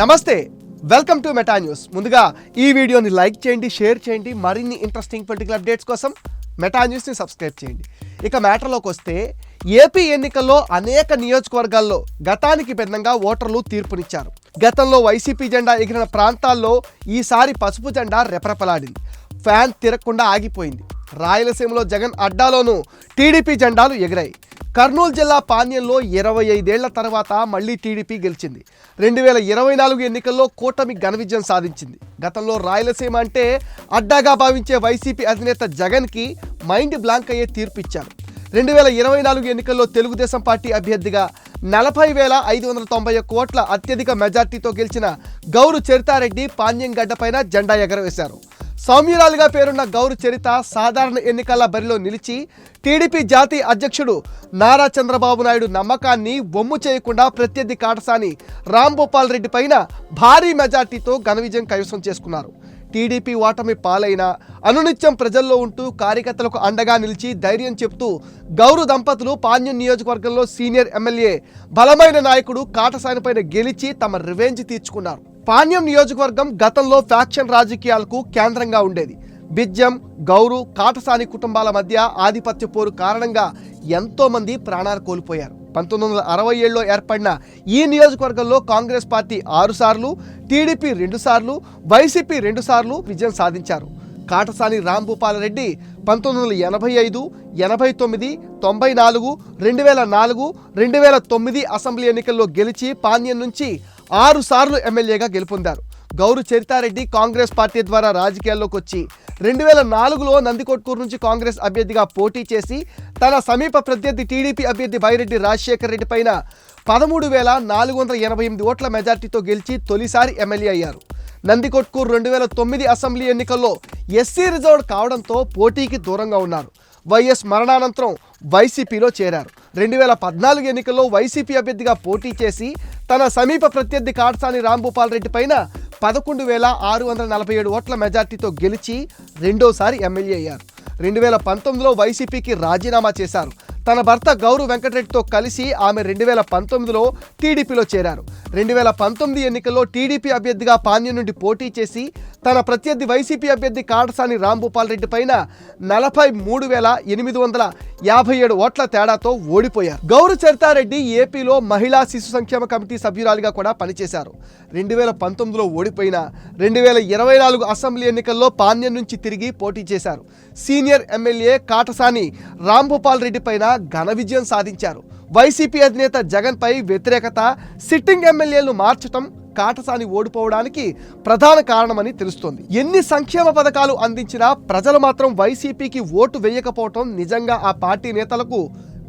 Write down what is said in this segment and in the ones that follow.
నమస్తే welcome to meta news. ముందుగా ఈ వీడియోని లైక్ చేయండి షేర్ చేయండి మరిన్ని ఇంట్రెస్టింగ్ పొలిటికల్ అప్డేట్స్ కోసం మెటా న్యూస్ని సబ్స్క్రైబ్ చేయండి. ఇక మ్యాటర్లోకి వస్తే ఏపీ ఎన్నికల్లో అనేక నియోజకవర్గాల్లో గతానికి భిన్నంగా ఓటర్లు తీర్పునిచ్చారు. గతంలో వైసీపీ జెండా ఎగిరిన ప్రాంతాల్లో ఈసారి పసుపు జెండా రెపరెపలాడింది. ఫ్యాన్ తిరగకుండా ఆగిపోయింది. రాయలసీమలో జగన్ అడ్డాలోనూ టీడీపీ జెండాలు ఎగిరాయి. కర్నూలు జిల్లా పాణ్యంలో ఇరవై ఐదేళ్ళ తర్వాత మళ్ళీ టీడీపీ గెలిచింది. రెండు వేల ఇరవై నాలుగు ఎన్నికల్లో కూటమి ఘన విజయం సాధించింది. గతంలో రాయలసీమ అంటే అడ్డాగా భావించే వైసీపీ అధినేత జగన్కి మైండ్ బ్లాంక్ అయ్యే తీర్పిచ్చారు. రెండు వేల ఇరవై నాలుగు ఎన్నికల్లో తెలుగుదేశం పార్టీ అభ్యర్థిగా నలభై వేల ఐదు వందల తొంభై ఒక్క అత్యధిక మెజార్టీతో గెలిచిన గౌరు చరితారెడ్డి పాణ్యం గడ్డపైన జెండా ఎగరవేశారు. సౌమ్యురాలుగా పేరున్న గౌరు చరిత సాధారణ ఎన్నికల బరిలో నిలిచి టీడీపీ జాతీయ అధ్యక్షుడు నారా చంద్రబాబు నాయుడు నమ్మకాన్ని వమ్ము చేయకుండా ప్రత్యర్థి కాటసాని రాంభూపాల్ రెడ్డి పైన భారీ మెజార్టీతో ఘన విజయం కైవసం చేసుకున్నారు. టీడీపీ ఓటమి పాలైన అనునిత్యం ప్రజల్లో ఉంటూ కార్యకర్తలకు అండగా నిలిచి ధైర్యం చెప్తూ గౌరు దంపతులు పాణ్యం నియోజకవర్గంలో సీనియర్ ఎమ్మెల్యే బలమైన నాయకుడు కాటసానిపైన గెలిచి తమ రివెంజ్ తీర్చుకున్నారు. పాణ్యం నియోజకవర్గం గతంలో ఫ్యాక్షన్ రాజకీయాలకు కేంద్రంగా ఉండేది. బిజ్జం గౌరు కాటసాని కుటుంబాల మధ్య ఆధిపత్య పోరు కారణంగా ఎంతోమంది ప్రాణాలు కోల్పోయారు. పంతొమ్మిది వందల అరవై ఏడులో ఏర్పడిన ఈ నియోజకవర్గంలో కాంగ్రెస్ పార్టీ ఆరుసార్లు టీడీపీ రెండుసార్లు వైసీపీ రెండుసార్లు విజయం సాధించారు. కాటసాని రాంభూపాల రెడ్డి పంతొమ్మిది వందల ఎనభై ఐదు ఎనభై తొమ్మిది తొంభై నాలుగు రెండు వేల నాలుగు రెండు వేల తొమ్మిది అసెంబ్లీ ఎన్నికల్లో గెలిచి పాన్యం నుంచి ఆరు సార్లు ఎమ్మెల్యేగా గెలుపొందారు. గౌరు చరితారెడ్డి కాంగ్రెస్ పార్టీ ద్వారా రాజకీయాల్లోకి వచ్చి రెండు వేల నాలుగులో నందికొట్కూరు నుంచి కాంగ్రెస్ అభ్యర్థిగా పోటీ చేసి తన సమీప ప్రత్యర్థి టీడీపీ అభ్యర్థి బైరెడ్డి రాజశేఖర్ రెడ్డి పైన పదమూడు వేల నాలుగు వందల ఎనభై ఎనిమిది ఓట్ల మెజార్టీతో గెలిచి తొలిసారి ఎమ్మెల్యే అయ్యారు. నందికొట్కూరు రెండు వేల తొమ్మిది అసెంబ్లీ ఎన్నికల్లో ఎస్సీ రిజర్వ్డ్ కావడంతో పోటీకి దూరంగా ఉన్నారు. వైఎస్ మరణానంతరం వైసీపీలో చేరారు. రెండు వేల పద్నాలుగు ఎన్నికల్లో వైసీపీ అభ్యర్థిగా పోటీ చేసి తన సమీప ప్రత్యర్థి కాటసాని రాంభూపాల్ రెడ్డి పైన పదకొండు వేల ఆరు వందల నలభై ఏడు ఓట్ల మెజార్టీతో గెలిచి రెండోసారి ఎమ్మెల్యే అయ్యారు. రెండు వేల పంతొమ్మిదిలో వైసీపీకి రాజీనామా చేశారు. తన భర్త గౌరవ్ వెంకటరెడ్డితో కలిసి ఆమె రెండు వేల పంతొమ్మిదిలో టీడీపీలో చేరారు. రెండు వేల పంతొమ్మిది ఎన్నికల్లో టీడీపీ అభ్యర్థిగా పాణ్యం నుండి పోటీ చేసి తన ప్రత్యర్థి వైసీపీ అభ్యర్థి కాటసాని రాంభూపాల్ రెడ్డి పైన నలభై మూడు వేల ఎనిమిది వందల యాభై ఏడు ఓట్ల తేడాతో ఓడిపోయారు. గౌరు చరితారెడ్డి ఏపీలో మహిళా శిశు సంక్షేమ కమిటీ సభ్యురాలిగా కూడా పనిచేశారు. రెండు వేల పంతొమ్మిదిలో ఓడిపోయిన రెండు వేల ఇరవై నాలుగు అసెంబ్లీ ఎన్నికల్లో పాణ్యం నుంచి తిరిగి పోటీ చేశారు. సీనియర్ ఎమ్మెల్యే కాటసాని రాంభూపాల్ రెడ్డి పైన ఘన విజయం సాధించారు. వైసీపీ అధినేత జగన్పై వ్యతిరేకత సిట్టింగ్ ఎమ్మెల్యేలను మార్చటం కాటసాని ఓడిపోవడానికి ప్రధాన కారణమని తెలుస్తోంది. ఎన్ని సంక్షేమ పథకాలు అందించినా ప్రజలు మాత్రం వైసీపీకి ఓటు వేయకపోవటం నిజంగా ఆ పార్టీ నేతలకు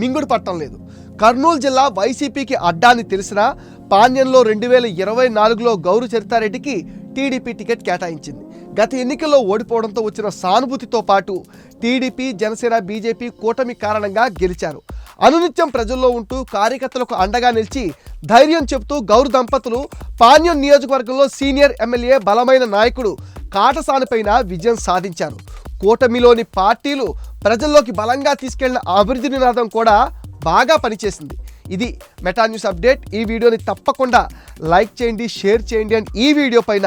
మింగుడు పట్టడం లేదు. కర్నూలు జిల్లా వైసీపీకి అడ్డాని తెలిసినా పాణ్యంలో రెండు వేల ఇరవై నాలుగులో గౌరు చరితారెడ్డికి టీడీపీ టికెట్ కేటాయించింది. గత ఎన్నికల్లో ఓడిపోవడంతో వచ్చిన సానుభూతితో పాటు టీడీపీ జనసేన బీజేపీ కూటమి కారణంగా గెలిచారు. అనునిత్యం ప్రజల్లో ఉంటూ కార్యకర్తలకు అండగా నిలిచి ధైర్యం చెబుతూ గౌరు దంపతులు పాణ్యం నియోజకవర్గంలో సీనియర్ ఎమ్మెల్యే బలమైన నాయకుడు కాటసానిపైన విజయం సాధించారు. కూటమిలోని పార్టీలు ప్రజల్లోకి బలంగా తీసుకెళ్ళిన అభివృద్ధి నినాదం కూడా బాగా పనిచేసింది. ఇది మెటా న్యూస్ అప్డేట్. ఈ వీడియోని తప్పకుండా లైక్ చేయండి షేర్ చేయండి అండ్ ఈ వీడియో పైన